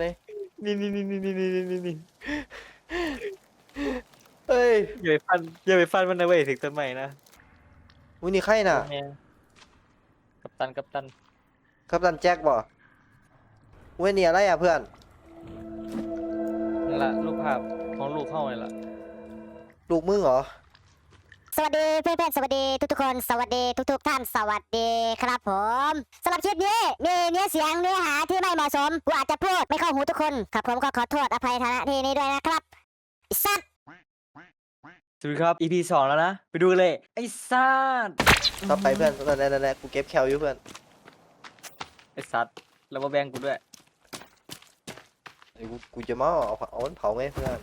เลยนี่นี่นี่นี่นี่นี่นี่นี่เฮ้ยอย่าไปฟันอย่าไปฟันมันนะเว้ยถึงต้นใหม่นะอุ้ยนี่ใครน่ะแม่กัปตันกัปตันครับตันแจ็คบ่เว้ยนี่อะไรอะเพื่อน นั่นละรูปภาพของลูกเข้าไงล่ะ ลูกมึงเหรอ สวัสดีเพื่อนๆสวัสดีทุกๆคนสวัสดีทุกๆท่านสวัสดีครับผมสำหรับคลิปนี้มีเนื้อเสียงเนื้อหาที่ไม่เหมาะสมกูอาจจะพูดไม่เข้าหูทุกคนครับผมก็ขอโทษอภัยฐานะที่นี้ด้วยนะครับไอ้สัตว์สวัสดีครับ EP สองแล้วนะ ไปดูกันเลย ไอ้สัตว์ต่อไปเพื่อนนั่นนั่นนั่นกูเก็บแคลอยู่เพื่อนไอ้สัตว์แล้วมาแบ่งกูด้วยเดี๋ยวกูกูจะมาเอาเอามันเผาไงเพื่อน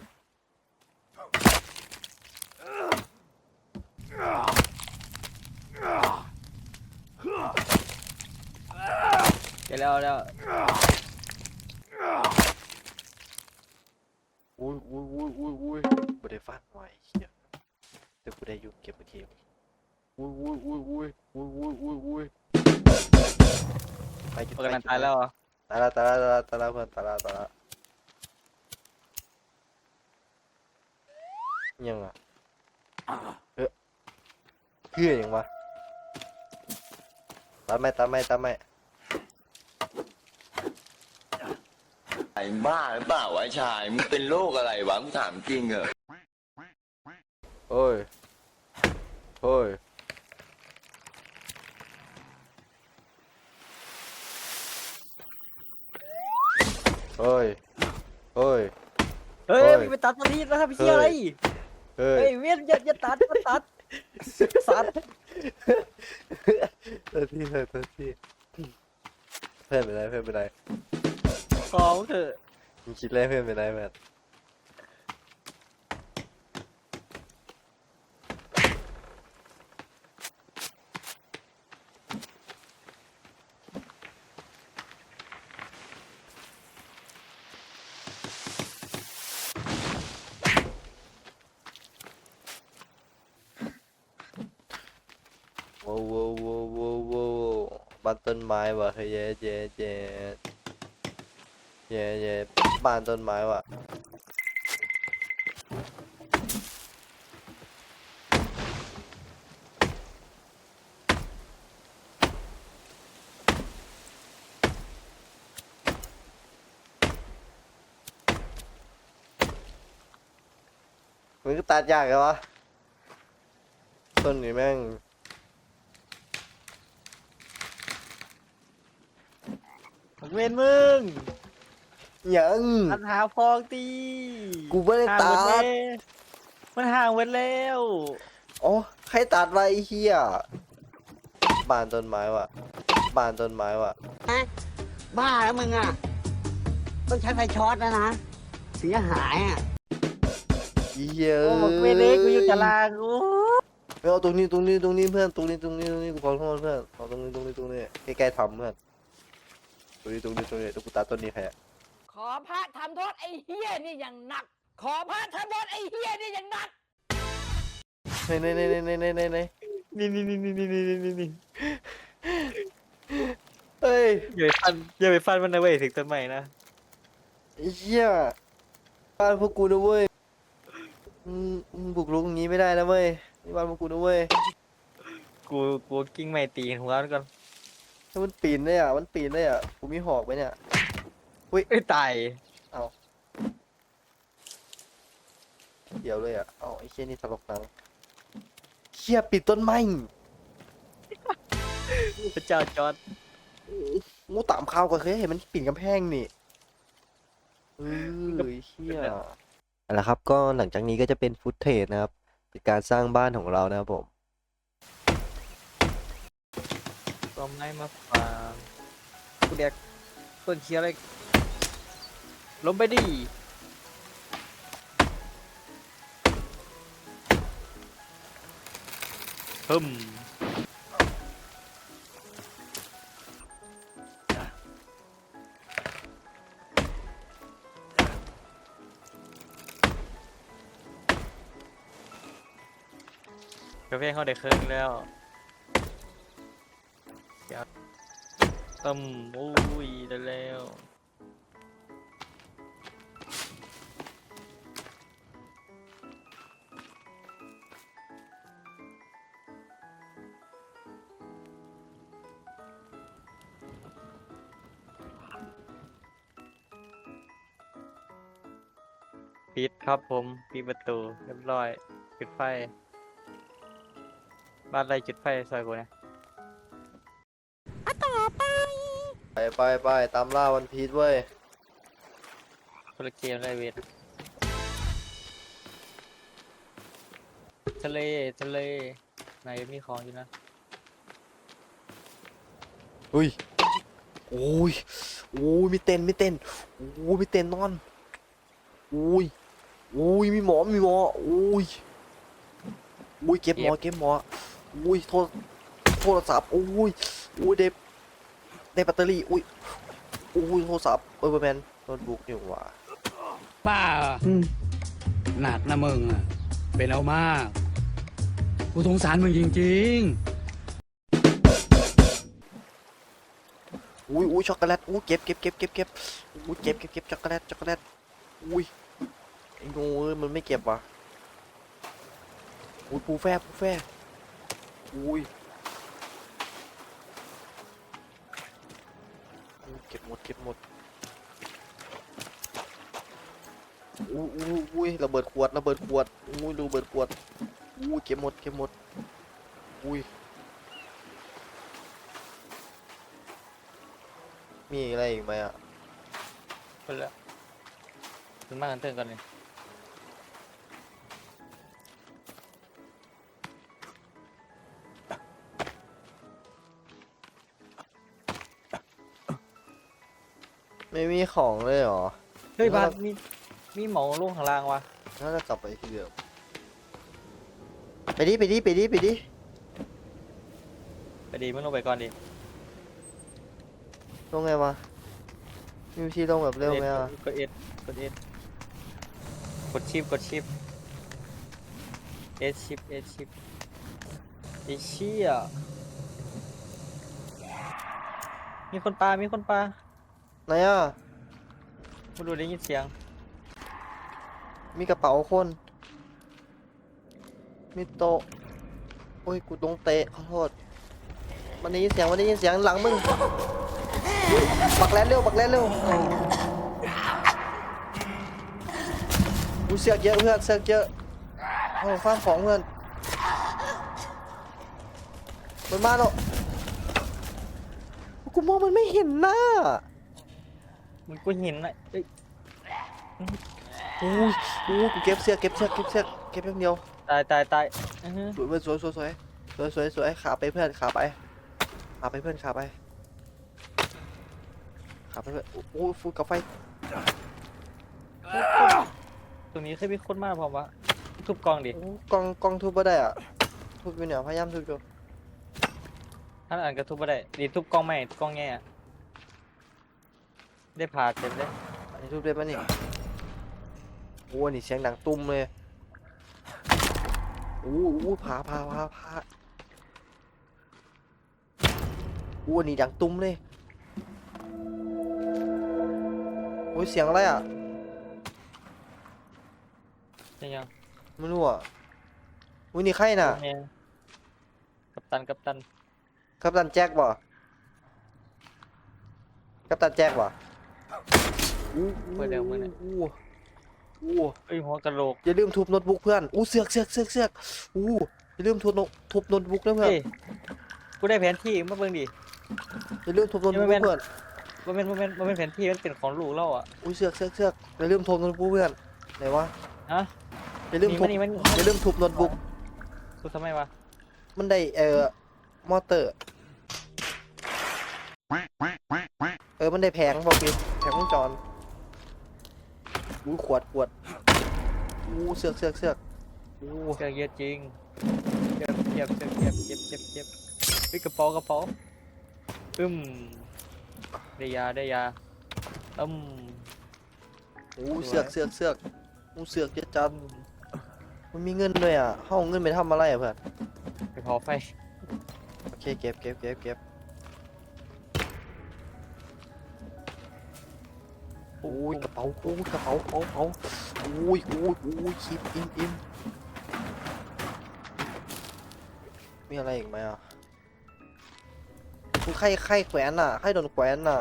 ดี๋ยวแล้วแล้วอุ้ยอุ้ยอุ้ยอุ้ยอุ้ยกูได้ฟันไว้เหี้ยเดี๋ยวกูได้อยู่เก็บโอเคอุ้ยอุ้ยอุ้ยอุ้ยอุ้ยอุ้ยอุ้ยอุ้ยไปจุดปกติตายแล้วเหรอตายแล้วตายแล้วตายแล้วตายแล้วเพื่อนตายแล้วตายแล้วยังอะเฮ้ยเพื่อยังวะตามไม่ตามไม่ตามไม่ ไอ้บ้าหรือเปล่าวะชายมึงเป็นโรคอะไรวะมึงถามจริงเหรอโอ้ยโอ้ยโอ้ยโอ้ย เฮ้ยโอ้ยมึงไปตัดต้นนี้แล้วทำไปเชี่ยอะไร เฮ้ยเฮ้ยเวียนอย่าอย่าตัดอย่าตัดสัตว์เตัวที่เพื่อนเตัวที่เพื่อนเป็นไรเพื่อนเป็นไร ของเถอะมึงคิดอะไรเพื่อนเป็นไรแมนโว้วโว้วโว้วโว้วโว้วบ้านต้นไม้ว่ะเฮ้ยเย้เย้ เย้เย้เย้บ้านต้นไม้ว่ะมันก็ตัดยากเลยวะ ต้นนี้แม่งเวนมึง ยังตัดหาพองตีกูไม่ได้ห่างตัเว้ดยมันห่างเว้นแล้วอ๋อใครตัดไว้ไอ้เฮียบ้านต้นไม้ว่ะบ้านต้นไม้ว่ะ บ้าแล้วมึงอะ ต้องใช้ไฟช็อตแล้วนะถึงจะหายอะอีเหี้ยโอ้เวยนเล็กกูอยู่ตารางโอ้ไม่เอาตรงนี้ตรงนี้ตรงนี้เพื่อนตรงนี้ตรงนี้ตรงนี้กูขอโทษเพื่อนเอาตรงนี้ตรงนี้ตรงนี้ใกล้ๆทำเพื่อนตรงนี้ตรงนี้ตรงนี้เดี๋ยวกูตัดต้นนี้แพ้ ขอพระทำโทษไอ้เฮี้ยนี่อย่างหนัก ขอพระทำโทษไอ้เฮี้ยนี่อย่างหนักเฮ้ยเน่เน่เน่เน่เน่เน่เน่นี่นี่นี่นี่นี่นี่นี่นี่เฮ้ยอย่าไปฟันอย่าไปฟันมันนะเว้ยถึงต้นใหม่นะไอ้เหี้ยบ้านพวกกูนะเว้ยมึงมึงบุกรุกอย่างงี้ไม่ได้นะเว้ยนี่บ้านพวกกูนะเว้ยกูกูกิ้งไม่ตีหัวมันก่อนถ้ามันปีนได้อะมันปีนได้อะกูมีหอกไหมเนี่ย เอ้ยตายเดี๋ยวเลยอะ เอาไอ้เชี่ยนี่ตลกนังเชี่ยปิดต้นไม้พระเจ้าจอร์ดงูตามข่าวก็เคยเห็นมันปีนกำแพงนี่เออเชี่ยเอาละครับ ก็หลังจากนี้ก็จะเป็นฟุตเทจนะครับ เป็นการสร้างบ้านของเรานะครับผมก็ไม่มาฟาร์มกูแดกต้นเชียอะไร ล้มไปดิฮึมกาแฟเขาได้เครื่องแล้วต้มอุ้ยได้แล้ว ครับผมปิดประตูเรียบร้อย จุดไฟ บ้านไรจุดไฟซอยกูนะไปไปไปตามล่าวันพีชเว้ยคนละเกมไรเวททะเลทะเลไหนมีของอยู่นะ อุ้ยโอ้ยโอ้ยมีเต้นมีเต้นโอ้ยมีเต้นนอนโอ้ยโอ้ยมีหมอมีหมอโอ้ยโอ้ยเก็บหมอเก็บหมอโอ้ยโทรโทรศัพท์โอ้ยโอ้ยได้ได้แบตเตอรี่อุ้ยโอ้ยโทรศัพท์เออแมนโน้ตบุ๊กนี่หว่าป้าหนักนะมึงอะเป็นเอามากกูสงสารมึงจริงๆอุ้ยอุ้ยช็อกโกแลตอุ้ยเก็บเก็บเก็บเก็บเก็บอุ้ยเก็บเก็บเก็บช็อกโกแลตช็อกโกแลตอุ้ย ไอ้งูเอ้ยมันไม่เก็บวะอุ้ยปูแฟบปูแฟบอุ้ยอุ้ยเก็บหมดเก็บหมดอุ้ยอุ้ยอุ้ยระเบิดขวดระเบิดขวดอุ้ยระเบิดขวดอุ้ยเก็บหมดเก็บหมดอุ้ยมีอะไรอีกไหมอะคนละมันมากกันเติมกันเลย ไม่มีของเลยเหรอ เฮ้ยแล้วบ้านมีมีหมอลงข้างล่างวะน่าจะกลับไปที่เดิมไปดิไปดิไปดิไปดิไปดีมึงลงไปก่อนดิลงไงวะมีวิธีลงแบบเร็วไหมอะกดเอ็ดกดเอ็ดกดชิปกดชิปเอชชิปเอชชิปไอ้เชี่ยมีคนปลามีคนปลา ไหนอะไม่รู้ได้ยินเสียง มีกระเป๋าคน มีโต๊ะโอ้ย กูต้องเตะขอโทษ มันได้ยินเสียง มันได้ยินเสียงหลังมึงอุ๊ยบักแลนเร็ว บักแลนเร็วกูเสือกเยอะเพื่อน เสือกเยอะโอ้ฟ้าร์มของเพื่อนมันมาแล้วกูมองมันไม่เห็นหน้า มึงกูเห็นนะเอ้ยอู้ยอู้ยกูเก็บเสือกเก็บเสือกเก็บเสือกเก็บอย่างเดียวตายตายตายอื้อหือสวยเพื่อนสวยสวยสวยสวยสวยสวยขาไปเพื่อนขาไปขาไปเพื่อนขาไปขาไปเพื่อนโอ้ยฟูกับไฟตรงนี้เคยมีคนมาพร้อมวะทุบกล้องดิโอ้กล้องกล้องทุบไม่ได้อะทุบอยู่เนี่ยพยายามทุบอยู่ท่านอ่านกระทุบไม่ได้ดีทุบกล้องไม่กล้องแง่อะ ได้ผ่าเต็มเลยอันนี้ทุบได้ปะนี่โอ้ยนี่เสียงดังตุ้มเลยโอ้โหพาพาพาพาโอ้ยนี่ดังตุ้มเลยโอ้ยเสียงอะไรอะใช่ยังไม่รู้อะอุ้ยนี่ใครน่ะ แม่กัปตันกัปตัน กัปตันแจ็คบ่กัปตันแจ็คบ่ อู้เปิดเดี๋ยวมึงเนี่ย อู้อู้เอ้ยหัวกะโหลกอย่าลืมทุบโน้ตบุ๊กเพื่อนอู้เสือกเสือกเสือกเสือกอู้อย่าลืมทุบโน้ตทุบโน้ตบุ๊กนะเพื่อนเฮ้ยกูได้แผนที่มาเบิ่งดิ อย่าลืมทุบโน้ตบุ๊กยังไม่แม่นเพื่อนมันเป็นมันเป็นมันเป็นแผนที่มันเป็นของลูกเราอะ อู้เสือกเสือกเสือกอย่าลืมทุบโน้ตบุ๊กเพื่อนไหนวะฮะอย่าลืมทุบนี่มันนี่อมันย่าลืมทุบโน้ตบุ๊กกูทำไมวะมันได้เอ่อมอเตอร์ เออมันได้แผงบอกพี่แผงวงจร อู้ขวดขวดอู้เสือกเสือกเสือกอู้เสื้อเยอะจริงเจ็บเจ็บเจ็บเจ็บเจ็บเจ็บเจ็บเฮ้ยกระเป๋ากระเป๋าอึมได้ยาได้ยาอืมอู้สวยเสือกเสือกเสือกอู้เสือกเจะจันมันมีเงินด้วยอะเขาเอาเงินไปทำอะไรอะเพื่อนไปเผาไฟโอเคเก็บเก็บเก็บเก็บ อ้ยกระเป๋าโอ้ยกระเป๋ากระเป๋าโอ้ยโอ้ยโอ้ยคิดอิมอิมมีอะไรอีกไหมอะคุณใครใครแขวนอะใครโดนแขวนอะ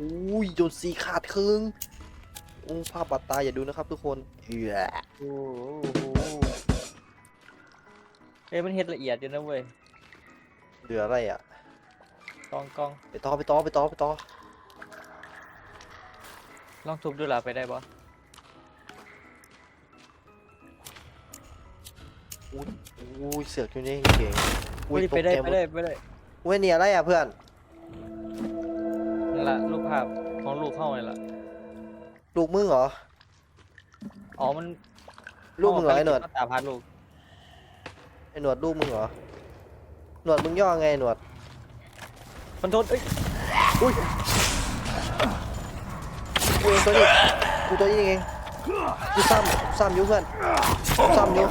อุ้ยโดนสีขาดครึ่งโอู้ภาพบาดตาอย่าดูนะครับทุกคนเอือโอ้โหเอ้ยมันเฮ็ดละเอียดอยู่นะเว้ยเหลืออะไรอะกองกองไปต่อไปต่อไปต่อไปต่อ ลองทุบดูล่ะไปได้ปะอู้ยเสือกอยู่นี่เก่งอุ้อุ้ยยตไปกได้ใจหมไปดได้ไปได้เว้ยเนี่ยอะไรอะเพื่อนนั่นละรูปภาพของลูกเข้าเลยล่ะลูกมึงเหรอ อ๋อมันลูกมึงเหรอไอ้หนวดตาพาลูกไอ้หนวดลูกมึงเหรอ หนวดมึงย่อไงหนวดมันโทษเอ้ย กูเองตัวนี้กูตัวนี้เองกูซ้ำซ้ำอยุเพื่อนซ้ำอยุ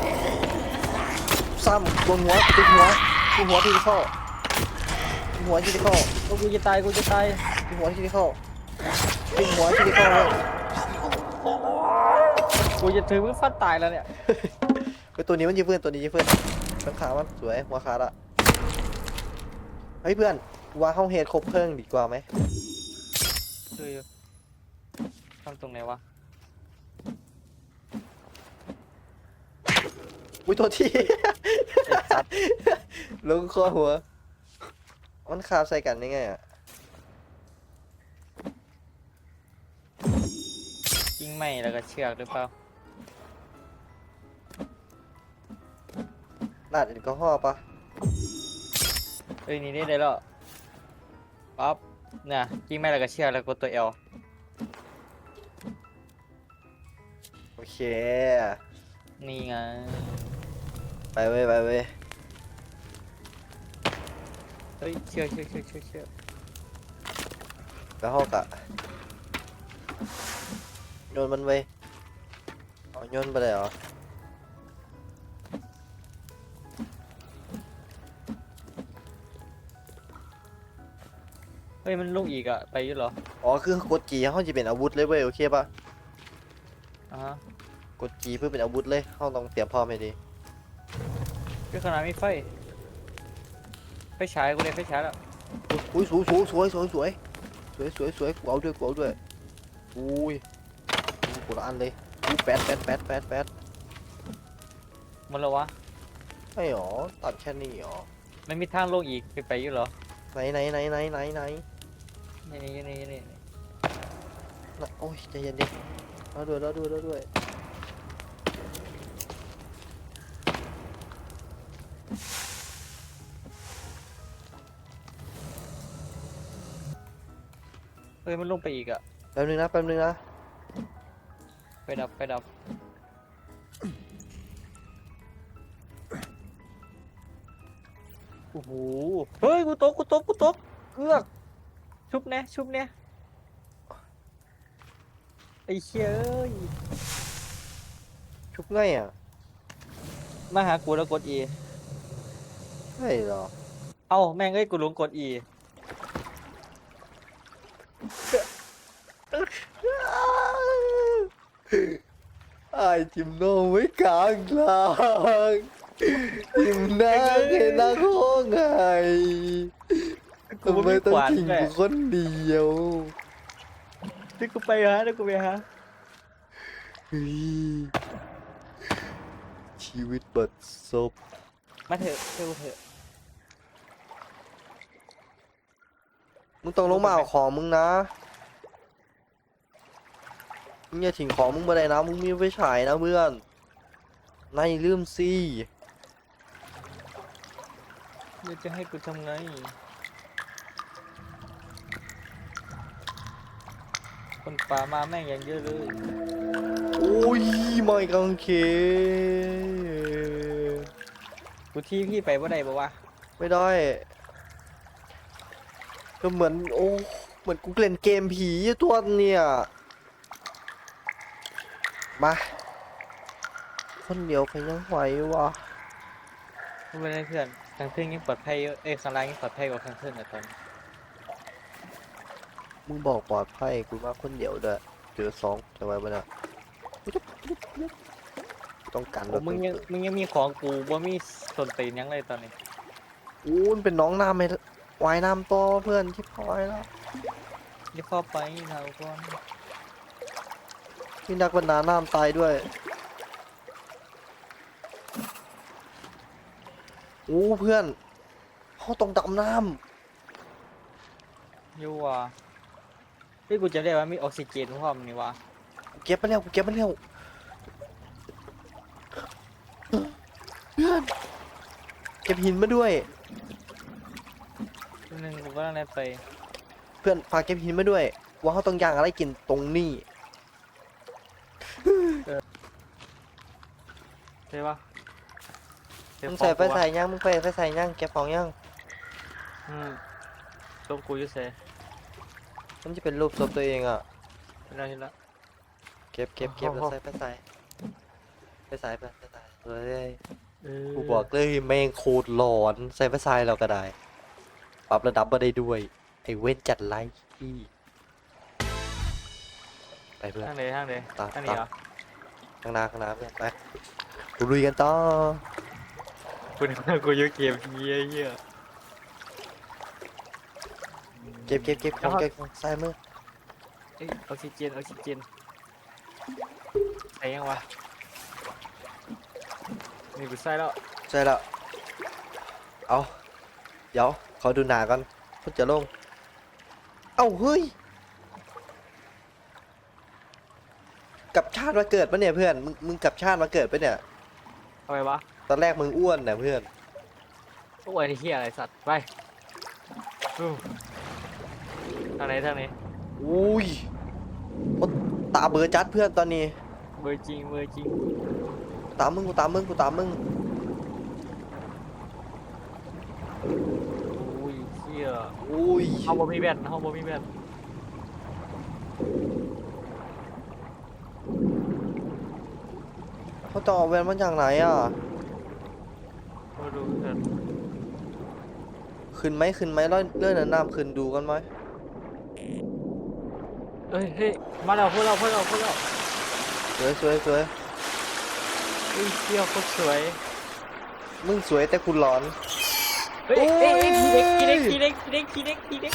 ซ้ำบนหัวติดหัวติดหัวที่เข้าติดหัวที่เข้าโอ้กูจะตายกูจะตายติดหัวที่เข้าติดหัวที่เข้าเลยกูจะถือมึงฟันตายแล้วเนี่ยไอ้ตัวนี้มันยีเพื่อนตัวนี้ยีเพื่อนต้นขามันสวยหัวขาดอะเฮ้ยเพื่อนกูว่าห้องเฮดครบเพลิงดีกว่าไหมคือ ทำตรงไหนวะอุ้ยตัวที่ ไอ้สัตว์ลงคอหัว มันคาบใส่กันยังไงอะยิงไม่แล้วก็เชือกหรือเปล่าลาดแอลกอฮอล์ปะเอ้ยนี่ได้เลยแล้วปั๊บเนี่ยยิงไม่แล้วก็เชือกแล้วก็ตัวเอล เค นี่ไง ไปเว้ยไปเว้ยเฮ้ยเชือกเชือกเชือกเชือกเชือกแล้วห้องกะโยนมันไว้เอาโยนไปเลยเหรอเฮ้ยมันลูกอีกอะไปอยุ่เหรออ๋อคือกดจีเขาจะเป็นอาวุธเลยเว้ยโอเคปะอ่าฮะ กดจีเพื่อเป็นอาวุธเลยเขาต้องเตรียมพร้อมให้ดีคือขนาดมีไฟ ไฟฉายกูเลยไฟฉายแล้วอุ้ยสวยสวยสวยสวยสวยสวยสวยสวยกูเอาด้วยกูเอาด้วยอุ้ยกูละอันเลยอู้แปดแปดแปดแปดแปดหมันแล้ววะไม่หรอตัดแค่นี้หรอมันมีทางลงอีกไปไปอยุ่เหรอไหนไหนไหนไหนไหนไหนนี่นี่นี่นี่น่ะโอ้ยใจเย็นดิเราด้วยเราด้วยเราด้วย เฮ้ยมันลงไปอีกอะแป๊บนึงนะแป๊บนึงนะไปดับไปดับโอ้โหเฮ้ยกูตกกูตกกูตกเกือกชุบเนี่ยชุบเนี่ยไอ้เชี่ยเอ้ยชุบง่ายอะมาหากูแล้วกด E ใช่เหรอเอ้าแม่งเอ้ยกูหลงกด E ไอ้จิมโน่ไว้กลางทางจิมนางให้นางห้องไงกูทำไมไม่ต้องขวานทิ้งแม่กูคนเดียวเดี๋ยวกูไปหาเดี๋ยวกูไปหาเฮ้ยชีวิตบัดซบมาเถอะเถอะเถอะ มึงต้องลงมาเอาของมึงนะ มึงอย่าทิ้งของมึงมาได้นะ มึงมีไฟฉายนะเพื่อนนายลืมสิเดี๋ยวจะให้กูทำไง คนป่ามาแม่งอย่างเยอะเลย โอ้ยไม่กางเขนกูที่พี่ไปว่าใดบ่วะไม่ได้ ก็เหมือนโอ้เหมือนกูเล่นเกมผีอยู่ตัวเนี่ยมาคนเดียวใครยังไหววะไม่เป็นไรเพื่อนทางเครื่องยังปลอดภัยอยู่เอ้ยข้างล่างยังปลอดภัยกว่าข้างเครื่องอะตอนนี้มึงบอกปลอดภัยกูมาคนเดียวเด้อเจอสองจะไว้บ้านะต้องกันโอ้มึงยังมึงยังมีของกูบ่มีสนตีนหยังเลยตอนนี้อู้มันเป็นน้องน้ำไหม วายน้ำต่อเพื่อนที่พอยแล้วอย่าเข้าไปนะก่อนมีนักบรรดาน้ำตายด้วยโอ้เพื่อนเขาต้องดำน้ยูว่ะเฮ้ยกูจำได้ว่ามีออกซิเจนพร้อมนี่วะำกูเก็บมาแล้วกูเก็บมาแล้วเพื่อนเก็บหินมาด้วย หนึ่งกูก็ต้องได้ไป เพื่อนฝากเก็บหินมาด้วย ว่าเขาต้องย่างอะไรกินตรงนี้ใช่ปะมึงใส่ไฟใส่ย่างมึงไปไฟใส่ย่างเก็บของย่างอืมตัวกูอยุ่เซ่มันจะเป็นรูปศพตัวเองอะเห็นแล้วเห็นแล้ว เก็บเก็บเก็บโอ้แล้วโหใส่ไฟใส่ไฟใส่ไปไฟใส่เลย เออกูบอกเลยแม่งโคตรหลอนใส่ไฟใส่เราก็ได้ ปรับระดับมาได้ด้วย ไอ้เว้นจัดไลค์ที่ไปเพื่อน ทางเลยทางเลยตาม ทางนี้ตามเหรอข้างหน้าข้างหน้าเพื่อนไปกูลุยกันต่อกูนึกว่ากูอยุ่เกมเยี่ยเยี่ยเก็บเก็บเก็บของเก็บของใส่มือเอ้ยออกซิเจนออกซิเจนใส่ยังวะนี่กูใส่แล้วใช่แล้วเอาเดี๋ยว ขอดูหนาก่อนเพิ่งจะลง เอ้าเฮ้ย กลับชาติมาเกิดปะเนี่ยเพื่อน มึงมึงกลับชาติมาเกิดปะเนี่ย ทำไมวะตอนแรกมึงอ้วนนะเพื่อนโอ้ยไอ้เหี้ยอะไรสัตว์ ไปอู้ทางไหนทางไหนอุ้ยโอ๊ยตาเบอร์จัดเพื่อนตอนนี้ เบอร์จริงเบอร์จริงตามมึงกูตามมึงกูตามมึงอุ้ยเหี้ยอุ้ยห้องบ่มีแบตห้องบ่มีแบตเขาต่อเวนมาจากไหนอะ มาดูเถิดขึ้นไหมขึ้นไหมเลื่อนเลื่อนน้ำขึ้นดูกันไหมเอ้ยเฮ้ยมาแล้วพวกเราพวกเราพวกเราสวยสวยสวยอุ้ยเหี้ยโคตรสวยมึงสวยแต่คุณร้อน เฮ้ยโอ้ยเอ้ยเอ้ยทีเด็กที เด็กทีเด็กทีเด็กทีเด็กทีเด็ก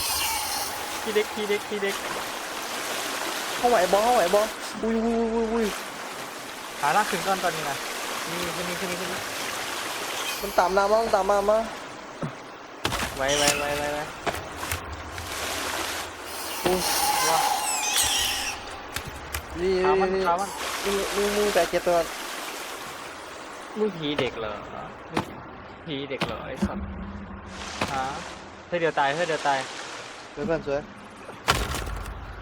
ทีเด็กทีเด็กทีเด็กเข้าไหวบอเข้าไหวบออุ้ยอุ้ยอุ้ยอุ้ยหาหน้าขึ้นก่อนตอนนี้นะนี่ขึ้นนี่ขึ้นนี่ขึ้นนี่มันตามน้ำมามันตามมามาไว้ไว้ไว้ไว้ไว้อุ้ยว้านี่ขามันนี่ขามันนี่นี่นี่แต่เจ็บตัวมึงผีเด็กเหรอมึงผีเด็กเหรอไอ้สัตว์ฮะ เฮ้ยเดี๋ยวตายเฮ้ยเดี๋ยวตายสวยเพื่อนสวย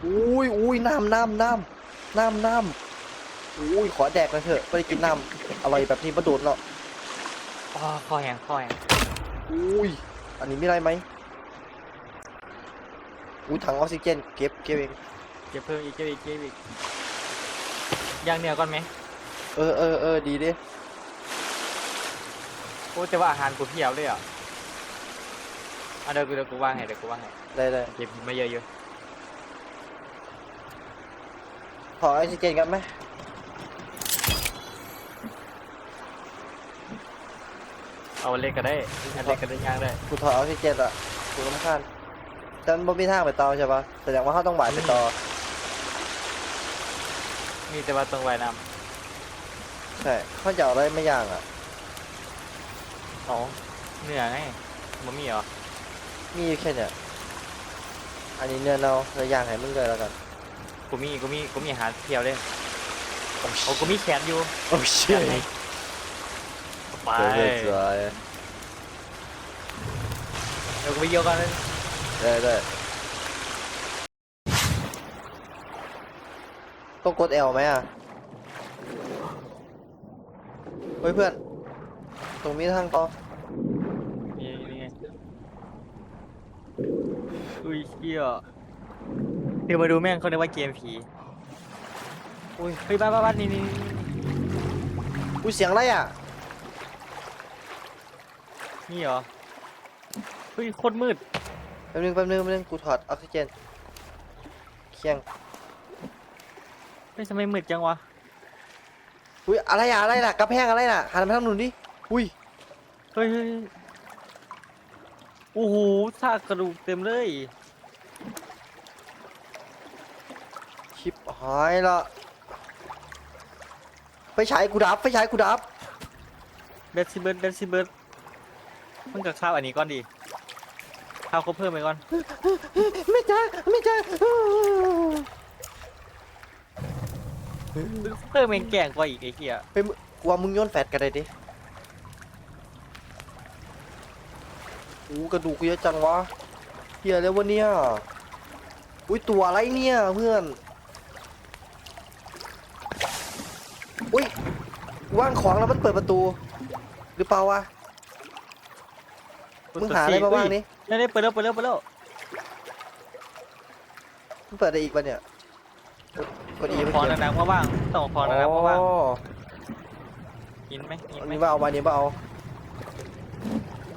อุ้ยอุ้ยน้ำน้ำน้ำน้ำน้ำอุ้ยขอแดกหนะเถอะไม่ได้กินน้ำอร่อยแบบนี้มาโดนหรอกอ๋อคอแห้งคอแห้งอุ้ยอันนี้มีอะไรไหมอุ้ยถังออกซิเจนเก็บเก็บเองเก็บเพิ่มอีกเก็บอีกเก็บอีกย่างเหนือก่อนไหมเออเออเออดีดิโอ้แต่ว่าอาหารกูเพียบเลยอะ อะเดี๋ยวกูเดี๋ยวกูว่างให้เดี๋ยวกูว่างให้ได้ได้เก็บมาเยอะอยู่ขอออกซิเจนกันไหมเอาอันเล็กก็ได้อันเล็กก็ได้ย่างได้กูถอดออกซิเจนอะกูรำคาญแต่มันบ่มีทางไปต่อใช่ปะแสดงว่าเขาต้องหวายไปต่อมีแต่ว่าตรงไว้น้ใช่เขาจะเอาอะไรไม่ย่างอะำอ๋อเนื้อไงมันมีเหรอ มีอยู่แค่เนี้ยอันนี้เนื้อเนาเราย่างให้มึงเลยแล้วกันกูมีกูมีกูมีอาหารเพียบเลยโอ้กูมีแขนอยู่โอ้เชี่ยไปสวยสวยเดี๋ยวกูไปเยี่ยวกันเลยได้ได้ต้องกด L ไหมอะเฮ้ยเพื่อน ตรงนี้ทางต่อ นี่นี่ไง อุ้ยเชี่ยเดี๋ยวมาดูแม่งเขาเรียกว่าเกมผีอุ้ยเฮ้ยบ้านบ้านบ้านนี่นี่นี่อุ้ยเสียงอะไรอะ นี่เหรอเฮ้ยโคตรมืดแป๊บนึงแป๊บนึงแป๊บนึงกูถอดออกซิเจนเคียง เฮ้ยทำไมมืดจังวะอุ้ยอะไรอะอะไรน่ะกระแพงอะไรน่ะหันไปทางนู้นดิ อุ้ยเฮ้ยเฮ้ยเฮ้ยโอ้โหซากกระดูกเต็มเลย ชิป หายละไฟฉายกูดับไฟฉายกูดับเบสซิเบิร์ดเบสซิเบิร์ดมึงกับข้าวอันนี้ก่อนดิข้าวเขาเพิ่มไปก่อนไม่จ้าไม่จ้ามึงเพิ่มเองแกงกว่าอีกไอ้เหี้ยเฮ้ยมึงกูว่ามึงโยนแฟดกันเลยดิอู้กระดูกกูเยอะจังวะเฮียแล้ววะเนี่ยอุ้ยตัวอะไรเนี่ยเพื่อนอุ้ย ว่างของแล้วมันเปิดประตู หรือเปล่าวะมึงหาอะไรมาบ้างนี่นี่นี่เปิดแล้วเปิดแล้วเปิดแล้วมันเปิดอะไรอีกปะเนี่ยกดอีขอหนักๆมาบ้างต้องขอหนักๆมาบ้างอ๋อกินไหมกินอันไหมนี้ว่าเอามาอันนี้ว่าเอา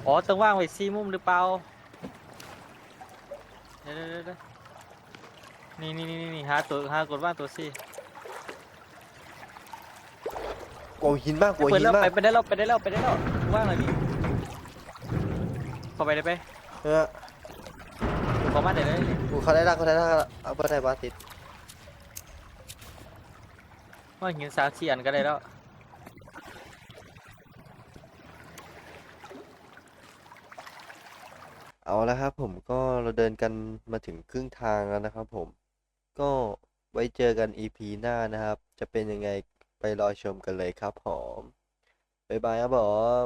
อ๋อต้องว่างไว้ซีมุมหรือเปล่าเดี๋ยวเดี๋ยวเดี๋ยวเดี๋ยวนี่นี่นี่นี่หาตัวหากดว่างตัวซี ก ลัวหินมากกลัวเปิดหินแล้วมากไปไปได้แล้วไปได้แล้วไปได้แล้วว่างเลยนี่เข้าไปได้ไปเออเข้ามาได้เลยกูเขาได้ละเขาได้ละเอาไปได้บาติดว่าหินสามสี่อันก็ได้แล้วเอาละครับผมก็เราเดินกันมาถึงครึ่งทางแล้วนะครับผม ก็ไว้เจอกัน EP หน้านะครับ จะเป็นยังไงไป รอชมกันเลยครับผมบ๊ายบายครับผม